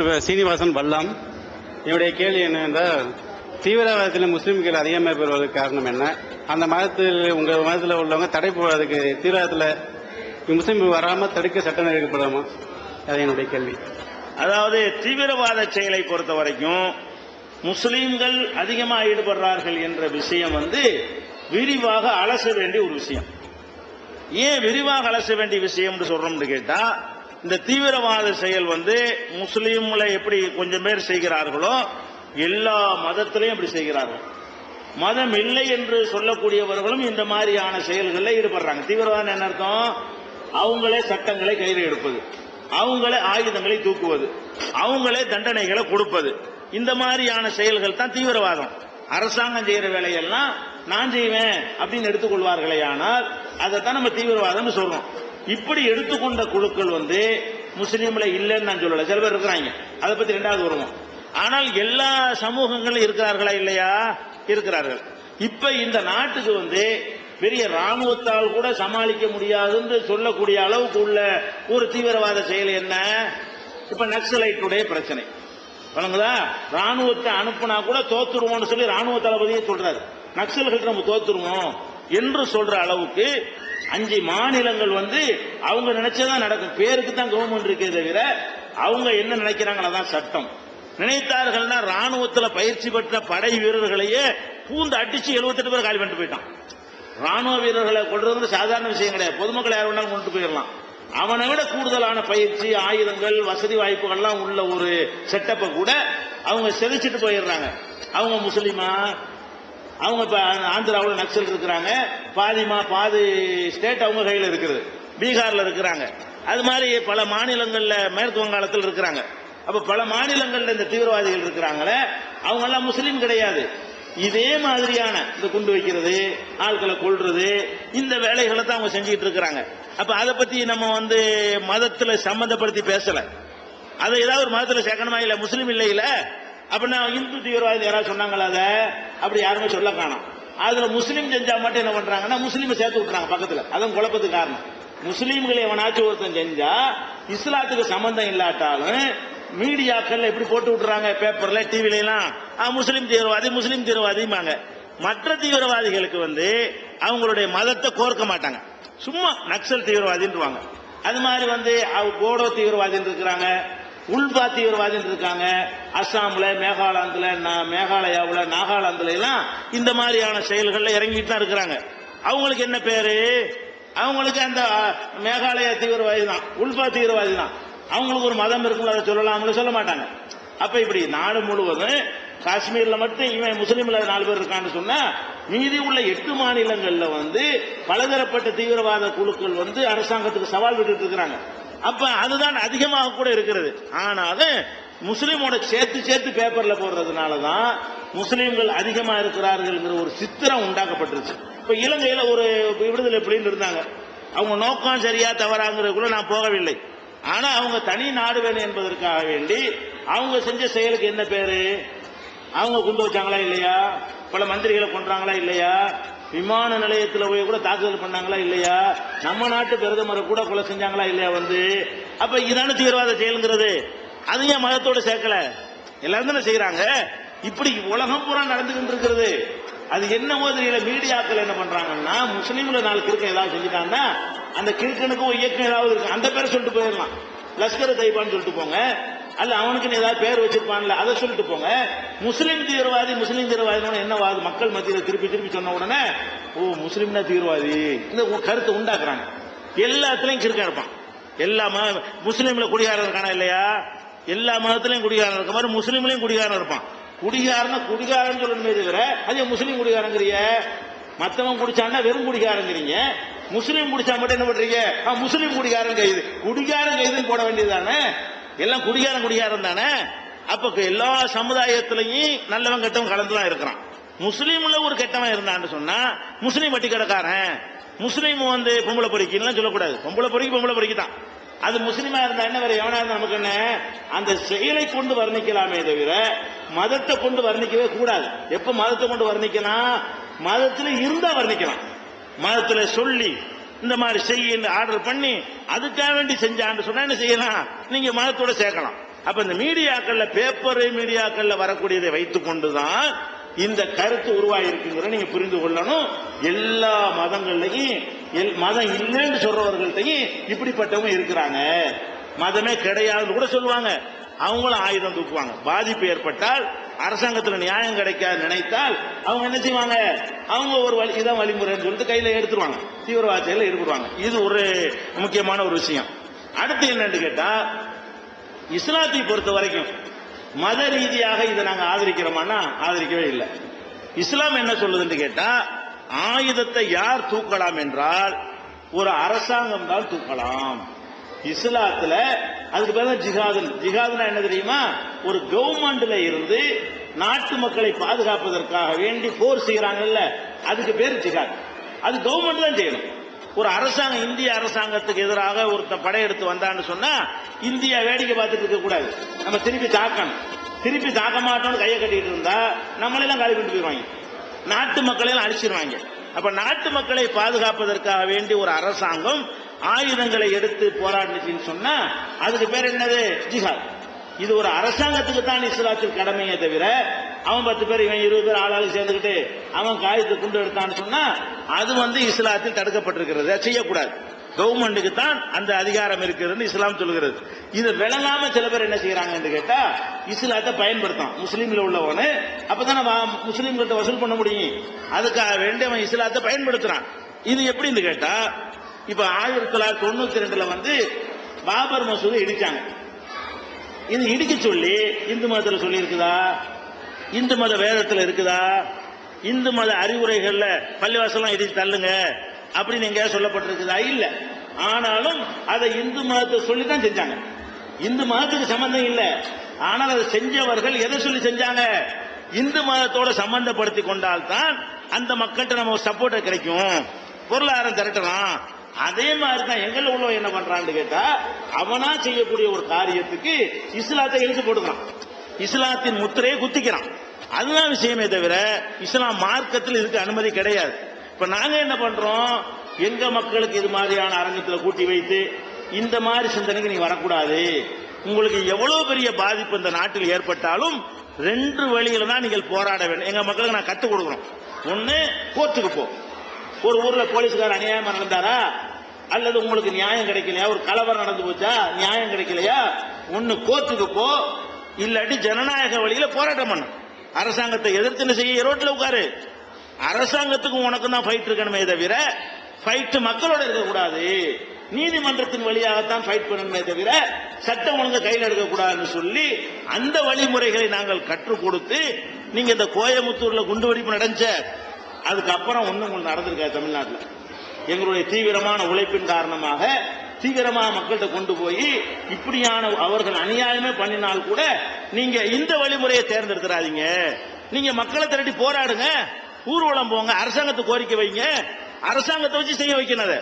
சீனிவாசன் வல்லம் என்னுடைய கேள்வி என்னவென்றால் தீவிரவாதத்தில் முஸ்லீம்கள் அதிகமாக பெறுவதற்கு காரணம் என்ன? அந்த மதத்தில் உங்கள் மதத்தில் உள்ளவங்க தடை போடுறதுக்கு தீவிரவாதத்தில் முஸ்லிம் வராமல் தடுக்க சட்டம் எடுக்கப்படுமா? அது என்னுடைய கேள்வி. அதாவது தீவிரவாத செயலை பொறுத்த வரைக்கும் முஸ்லீம்கள் அதிகமாக ஈடுபடுறார்கள் என்ற விஷயம் வந்து விரிவாக அலச வேண்டிய ஒரு விஷயம். ஏன் விரிவாக அலச வேண்டிய விஷயம்னு சொல்றோம்னு கேட்டால் இந்த தீவிரவாத செயல் வந்து முஸ்லீம்ல எப்படி கொஞ்சம் பேர் செய்கிறார்களோ எல்லா மதத்திலையும் அப்படி செய்கிறார்கள். மதம் இல்லை என்று சொல்லக்கூடியவர்களும் இந்த மாதிரியான செயல்களில் ஈடுபடுறாங்க. தீவிரவாதம் என்ன அர்த்தம்? அவங்களே சட்டங்களை கையில் எடுப்பது. அவங்களே ஆயுதங்களை தூக்குவது. அவங்களே தண்டனைகளை கொடுப்பது. இந்த மாதிரியான செயல்கள் தான் தீவிரவாதம். அரசாங்கம் செய்கிற வேலையெல்லாம் நான் செய்வேன் அப்படின்னு எடுத்துக்கொள்வார்களே ஆனால் அதைத்தான் நம்ம தீவிரவாதம்னு சொல்றோம். இப்படி எடுத்துக்கொண்ட குழுக்கள் வந்து முஸ்லீம்ல இல்லைன்னு நான் சொல்லல. சில பேர் இருக்கிறாங்க. அதை பத்தி ரெண்டாவது வருவோம் ஆனால் எல்லா சமூகங்களும் இருக்கிறார்களா இல்லையா? இருக்கிறார்கள். இப்ப இந்த நாட்டுக்கு வந்து பெரிய ராணுவத்தால் கூட சமாளிக்க முடியாதுன்னு சொல்லக்கூடிய அளவுக்கு உள்ள ஒரு தீவிரவாத செயல் என்ன? இப்ப நக்சலைட்டுடைய பிரச்சனை. வழங்குதா ராணுவத்தை அனுப்புனா கூட தோத்துருவோம்னு சொல்லி ராணுவ தளபதியே சொல்றாரு. நக்சல்கள் நம்ம தோத்துருவோம் என்று சொல்ற அளவுக்கு அஞ்சு மாநிலங்கள் வந்து அவங்க நினைச்சதான் நடக்கும். பேருக்கு தான் கவர்மெண்ட் இருக்கே தவிர அவங்க என்ன நினைக்கிறாங்களோ தான் சட்டம். நினைத்தார்கள்னா ராணுவத்துல பயிற்சி பெற்ற படை வீரர்களையே பூந்து அடிச்சு 78 பேர் காலி பண்ணிட்டு போயிட்டான். ராணுவ வீரர்களை கொள்றது சாதாரண விஷயம் கிடையாது. பொதுமக்கள் யார் வேணாலும் கொண்டு போயிடலாம். அவனை விட கூடுதலான பயிற்சி ஆயுதங்கள் வசதி வாய்ப்புகள்லாம் உள்ள ஒரு செட்டப்பை கூட அவங்க செதைச்சிட்டு போயிடுறாங்க. அவங்க முஸ்லீமா? அவங்க இப்போ ஆந்திராவில் நக்சல் இருக்கிறாங்க. பாதிமா பாதி ஸ்டேட் அவங்க கையில் இருக்கிறது பீகாரில் இருக்கிறாங்க. அது மாதிரி பல மாநிலங்களில் மேற்கு வங்காளத்தில் இருக்கிறாங்க. அப்போ பல மாநிலங்களில் இந்த தீவிரவாதிகள் இருக்கிறாங்களே அவங்கெல்லாம் முஸ்லீம் கிடையாது. இதே மாதிரியான இந்த குண்டு வைக்கிறது ஆட்களை கொள்றது இந்த வேலைகளை தான் அவங்க செஞ்சுட்டு இருக்கிறாங்க. அப்ப அதை பத்தி நம்ம வந்து மதத்துல சம்பந்தப்படுத்தி பேசல. அதை ஏதாவது ஒரு மதத்துல சேர்க்கணுமா இல்ல முஸ்லீம் இல்லை இல்ல? அப்படின்னா இந்து தீவிரவாதி யாராவது சொன்னாங்களா அதை? அப்படி யாருமே சொல்ல காணும். அதுல முஸ்லீம் செஞ்சா மட்டும் என்ன பண்றாங்கன்னா முஸ்லீமை சேர்த்து விட்டுறாங்க பக்கத்துல. அதுவும் குழப்பத்துக்கு காரணம். முஸ்லீம்களை எவனாச்சும் ஒருத்தன் செஞ்சா இஸ்லாத்துக்கு சம்பந்தம் இல்லாட்டாலும் மீடியாக்கள்ல எப்படி போட்டு விட்டுறாங்க பேப்பர்ல டிவில எல்லாம் முஸ்லீம் தீவிரவாதி முஸ்லீம் தீவிரவாதிமாங்க மற்ற தீவிரவாதிகளுக்கு வந்து அவங்களுடைய மதத்தை கோர்க்க மாட்டாங்க. சும்மா நக்சல் தீவிரவாதின்றுவாங்க. அது மாதிரி வந்து அவ- போடோ தீவிரவாதின்னு இருக்கிறாங்க உள்பா தீவிரவாதின்னு இருக்காங்க. அஸ்ஸாம்ல மேகாலாந்துல மேகாலயாவில் நாகாலாந்துல எல்லாம் இந்த மாதிரியான செயல்களில் இறங்கிட்டு தான் இருக்கிறாங்க. அவங்களுக்கு என்ன பேரு? அவங்களுக்கு அந்த மேகாலயா தீவிரவாதி தான். உள்பா தீவிரவாதி தான். அவங்களுக்கு ஒரு மதம் இருக்கும்ல அதை சொல்லலாம்னு சொல்ல மாட்டாங்க. அப்ப இப்படி நாடு முழுவதும் காஷ்மீர்ல மட்டும் இவன் முஸ்லீம்ல நாலு பேர் இருக்கான்னு சொன்னா மீதி உள்ள எட்டு மாநிலங்கள்ல வந்து பலதரப்பட்ட தீவிரவாத குழுக்கள் வந்து அரசாங்கத்துக்கு சவால் விட்டுட்டு இருக்கிறாங்க. அப்ப அதுதான் அதிகமாக கூட இருக்கிறது. ஆனாலும் முஸ்லீமோட சேர்த்து சேர்த்து பேப்பர்ல போடுறதுனால தான் முஸ்லீம்கள் அதிகமா இருக்கிறார்கள்ங்கிற ஒரு சித்திரம் உண்டாக்கப்பட்டுருச்சு. இப்ப இலங்கையில ஒரு விடுதலை எப்படின்னு இருந்தாங்க. அவங்க நோக்கம் சரியா தவறாங்கிறதுக்குள்ள நான் போகவில்லை. ஆனா அவங்க தனி நாடு வேணும் என்பதற்காக வேண்டி அவங்க செஞ்ச செயலுக்கு என்ன பேரு? அவங்க கொண்டு வச்சாங்களா இல்லையா? பல மந்திரிகளை கொண்டாங்களா இல்லையா? விமான நிலையத்தில் போய் கூட தாக்குதல் பண்ணாங்களா இல்லையா? நம்ம நாட்டு பிரதமரை கூட கொலை செஞ்சாங்களா இல்லையா வந்து? அப்ப இதான தீவிரவாத செயலுங்கிறது. அது ஏன் மதத்தோடு சேர்க்கல? எல்லாரும் தானே செய்யறாங்க இப்படி உலகம் பூரா நடந்துகிட்டு இருக்கிறது அது என்னவோ தெரியல மீடியாக்கள் என்ன பண்றாங்கன்னா முஸ்லீம்ல நாலு கிறுக்கம் ஏதாவது செஞ்சுட்டாங்கன்னா அந்த கிறுக்கனுக்கும் இயக்கம் ஏதாவது இருக்கு. அந்த பேரை சொல்லிட்டு போயிடலாம். லஷ்கர் தைபான்னு சொல்லிட்டு போங்க. அல்ல அவனுக்குன்னு ஏதாவது பேர் வச்சிருப்பான்ல அதை சொல்லிட்டு போங்க. முஸ்லீம் தீவிரவாதி முஸ்லீம் தீவிரவாதி என்ன வாது? மக்கள் மத்தியில் திருப்பி திருப்பி சொன்ன உடனே ஓ முஸ்லீம்னா தீவிரவாதி. இந்த கருத்தை உண்டாக்குறாங்க. எல்லாத்துலயும் கிறுக்கன் இருப்பான். எல்லா முஸ்லீம்ல குடிகாரன் இருக்கானா இல்லையா? எல்லா மதத்திலையும் குடிகாரன் இருக்க மாதிரி முஸ்லீம்லயும் குடிகாரன் இருப்பான். குடிகாரன குடிகாரன் சொல்லணுமே தவிர அது முஸ்லீம் குடிகாரங்கிறிய? மத்தவன் குடிச்சான்னா வெறும் குடிகாரங்கிறீங்க. முஸ்லீம் குடிச்சா மட்டும் என்ன பண்றீங்க? ஆ, முஸ்லீம் குடிகாரன் கைது. குடிகாரன் கைதுன்னு போட வேண்டியதானே எல்லாம் குடிகாரன் குடிகாரன் தானே? அப்ப எல்லா சமுதாயத்திலையும் நல்லவன் கெட்டவன் கலந்துதான் இருக்கிறான். முஸ்லீம்ல ஒரு கெட்டவன் இருந்தான்னு சொன்னா முஸ்லீம் வட்டி கடைக்காரன் முஸ்லீம் வந்து பொம்பளை பொறிக்கலாம் சொல்லக்கூடாது. பொம்பளை பொறிக்கு பொம்பளை பொறிக்கு தான் அது முஸ்லீமா இருந்தா என்ன வேற எவனா இருந்தா நமக்கு என்ன? அந்த செயலை கொண்டு வர்ணிக்கலாமே தவிர மதத்தை கொண்டு வர்ணிக்கவே கூடாது. எப்ப மதத்தை கொண்டு வர்ணிக்கலாம்? மதத்துல இருந்தா வர்ணிக்கலாம். மதத்துல சொல்லி இந்த மாதிரி செய்ய ஆர்டர் பண்ணி அதுக்காக வேண்டி செஞ்சான்னு சொன்னா என்ன செய்யலாம்? நீங்க மதத்தோட சேர்க்கலாம். அப்ப இந்த மீடியாக்கள்ல பேப்பர் மீடியாக்கள்ல வரக்கூடியதை வைத்துக் கொண்டுதான் இந்த கருத்து உருவாயிருக்குங்கிற நீங்க புரிந்து கொள்ளணும். எல்லா மதங்கள்லையும் எல்- மதம் இல்லைன்னு சொல்றவர்கள்ட்டையும் இப்படிப்பட்டவங்க இருக்கிறாங்க. மதமே கிடையாதுன்னு கூட சொல்லுவாங்க. அவங்களும் ஆயுதம் தூக்குவாங்க. பாதிப்பு ஏற்பட்டால் அரசாங்கத்தில் நியாயம் கிடைக்காது நினைத்தால் அவங்க என்ன செய்வாங்க? அவங்க ஒரு வழி இதான் வழிமுறைன்னு சொல்லிட்டு கையில எடுத்துருவாங்க. தீவிரவாத செயலில் ஈடுபடுவாங்க. இது ஒரு முக்கியமான ஒரு விஷயம். அடுத்து என்னன்னு கேட்டா இஸ்லாத்தை பொறுத்த வரைக்கும் மத ரீதியாக இதை நாங்கள் ஆதரிக்கிறோமான்னா ஆதரிக்கவே இல்லை. இஸ்லாம் என்ன சொல்லுதுன்னு கேட்டா ஆயுதத்தை யார் தூக்கலாம் என்றால் ஒரு அரசாங்கம் தான் தூக்கலாம். இஸ்லாத்துல அதுக்கு பேர் தான் ஜிஹாது ஜிஹாதுனா என்ன தெரியுமா? ஒரு கவர்மெண்ட்ல இருந்து நாட்டு மக்களை பாதுகாப்பதற்காக வேண்டி போர் செய்யறாங்கல்ல அதுக்கு பேர் ஜிஹாத். அது கவர்மெண்ட் தான் செய்யணும். ஒரு அரசாங்கம் இந்திய அரசாங்கத்துக்கு எதிராக ஒருத்த படையெடுத்து வந்தான்னு சொன்னா இந்தியா வேடிக்கை பார்த்துட்டு இருக்க கூடாது. நம்ம திருப்பி தாக்கணும். திருப்பி தாக்க மாட்டோம்னு கையை கட்டிட்டு இருந்தா நம்மளெல்லாம் காலி கொண்டு போயிடுவாங்க நாட்டு மக்களையெல்லாம் அழிச்சிருவாங்க. அப்ப நாட்டு மக்களை பாதுகாப்பதற்காக வேண்டி ஒரு அரசாங்கம் ஆயுதங்களை எடுத்து போராடிச்சுன்னு சொன்னா அதுக்கு பேர் என்னது? ஜிஹாத். இது ஒரு அரசாங்கத்துக்கு தான் இஸ்லாத்தில் கடமையே தவிர அவன் பத்து பேர் இவன் இருபது பேர் ஆளாளு சேர்ந்துக்கிட்டு அவன் காயத்தை குண்டு எடுத்தான்னு சொன்னா அது வந்து இஸ்லாத்தில் தடுக்கப்பட்டிருக்கிறது. செய்யக்கூடாது. கவர்மெண்ட்டுக்கு தான் அந்த அதிகாரம் இருக்கிறதுன்னு இஸ்லாம் சொல்லுகிறது இது விளங்காம சில பேர் என்ன செய்யறாங்கன்னு கேட்டா இஸ்லாத்தை பயன்படுத்தான் முஸ்லீம்ல உள்ளவனு அப்பதானே வா- முஸ்லீம்கிட்ட வசூல் பண்ண முடியும். அதுக்காக வேண்டி அவன் இஸ்லாத்தை பயன்படுத்துறான். இது எப்படின்னு கேட்டா இப்ப ஆயிரத்தி தொள்ளாயிரத்தி தொண்ணூத்தி ரெண்டுல வந்து பாபர் மசூதி இடிச்சாங்க. இது இடிக்க சொல்லி இந்து மதத்தில் சொல்லியிருக்குதா? இந்து மத வேதத்தில் இருக்குதா? இந்து மத அறிவுரைகளில் பள்ளிவாசலாம் இடிச்சு தள்ளுங்க அப்படின்னு எங்கேயாவது சொல்லப்பட்டிருக்குதா? இல்லை. ஆனாலும் அதை இந்து மதத்தை சொல்லி தான் செஞ்சாங்க. இந்து மதத்துக்கு சம்பந்தம் இல்லை. ஆனால் அதை செஞ்சவர்கள் எதை சொல்லி செஞ்சாங்க? இந்து மதத்தோட சம்பந்தப்படுத்தி கொண்டால்தான் அந்த மக்கள்கிட்ட நம்ம சப்போர்ட்டை கிடைக்கும். பொருளாதாரம் திரட்டலாம். அதே மாதிரி தான் எங்கள்ல உள்ளவன் என்ன பண்றான்னு கேட்டா அவனா செய்யக்கூடிய ஒரு காரியத்துக்கு இஸ்லாத்தை எழுத்து போடுறான் இஸ்லாத்தின் முத்திரையை குத்திக்கிறான். அதுதான் விஷயமே தவிர இஸ்லாம் மார்க்கத்தில் இதுக்கு அனுமதி கிடையாது. இப்ப நாங்க என்ன பண்றோம்? எங்க மக்களுக்கு இது மாதிரியான அரங்கத்தில் கூட்டி வைத்து இந்த மாதிரி சிந்தனைக்கு நீ வரக்கூடாது. உங்களுக்கு எவ்வளவு பெரிய பாதிப்பு இந்த நாட்டில் ஏற்பட்டாலும் ரெண்டு வழியில தான் நீங்கள் போராட வேண்டும். எங்க மக்களுக்கு நான் கத்துக் கொடுக்குறோம் ஒன்று கோர்ட்டுக்கு போ. ஒரு ஊர்ல போலீஸ்கார் அநியாயமா நடந்தாரா? அல்லது உங்களுக்கு நியாயம் கிடைக்கலையா? ஒரு கலவரம் நடந்து போச்சா? நியாயம் கிடைக்கலையா? ஒண்ணு கோர்ட்டுக்கு போ இல்லாட்டி ஜனநாயக வழியில போராட்டம் பண்ணு. அரசாங்கத்தை எதிர்த்து செய்ய? ரோட்ல உட்காரு. அரசாங்கத்துக்கும் உனக்கும் தான் ஃபைட் இருக்கணுமே தவிர ஃபைட் மக்களோட இருக்கக்கூடாது. நீதிமன்றத்தின் வழியாகத்தான் ஃபைட் பண்ணணுமே தவிர சட்டம் ஒழுங்கு கையில் எடுக்கக்கூடாதுன்னு சொல்லி அந்த வழிமுறைகளை நாங்கள் கற்றுக் கொடுத்து நீங்க இந்த கோயமுத்தூர்ல குண்டு நடந்த அதுக்கப்புறம் ஒன்றும் உங்களுக்கு நடந்திருக்காது தமிழ்நாட்டில். எங்களுடைய தீவிரமான உழைப்பின் காரணமாக தீவிரமாக மக்கள்கிட்ட கொண்டு போய் இப்படியான அவர்கள் அநியாயமே பண்ணினால் கூட நீங்க இந்த வழிமுறையை தேர்ந்தெடுத்துறாதீங்க. நீங்க மக்களை திரட்டி போராடுங்க. ஊர்வலம் போங்க அரசாங்கத்தை கோரிக்கை வைங்க. அரசாங்கத்தை வச்சு செய்ய வைக்கணும் அதை.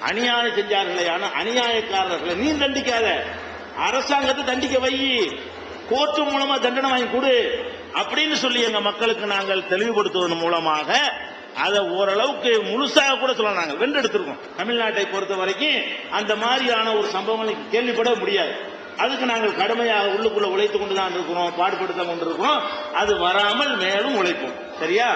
அநியாயம் செஞ்சார்களே ஆனா அநியாயக்காரர்களை நீ தண்டிக்காத. அரசாங்கத்தை தண்டிக்க வை. கோர்ட்டு மூலமா தண்டனை வாங்கி கொடு. அப்படின்னு சொல்லி எங்க மக்களுக்கு நாங்கள் தெளிவுபடுத்துவதன் மூலமாக அதை ஓரளவுக்கு முழுசாக கூட சொல்லலாம். நாங்கள் வென்றெடுத்திருக்கோம் தமிழ்நாட்டை பொறுத்த வரைக்கும் அந்த மாதிரியான ஒரு சம்பவங்களை கேள்விப்பட முடியாது. அதுக்கு நாங்கள் கடுமையாக உள்ளுக்குள்ள உழைத்து கொண்டு தான் இருக்கிறோம் பாடுபடுத்த கொண்டிருக்கிறோம். அது வராமல் மேலும் உழைப்போம். சரியா?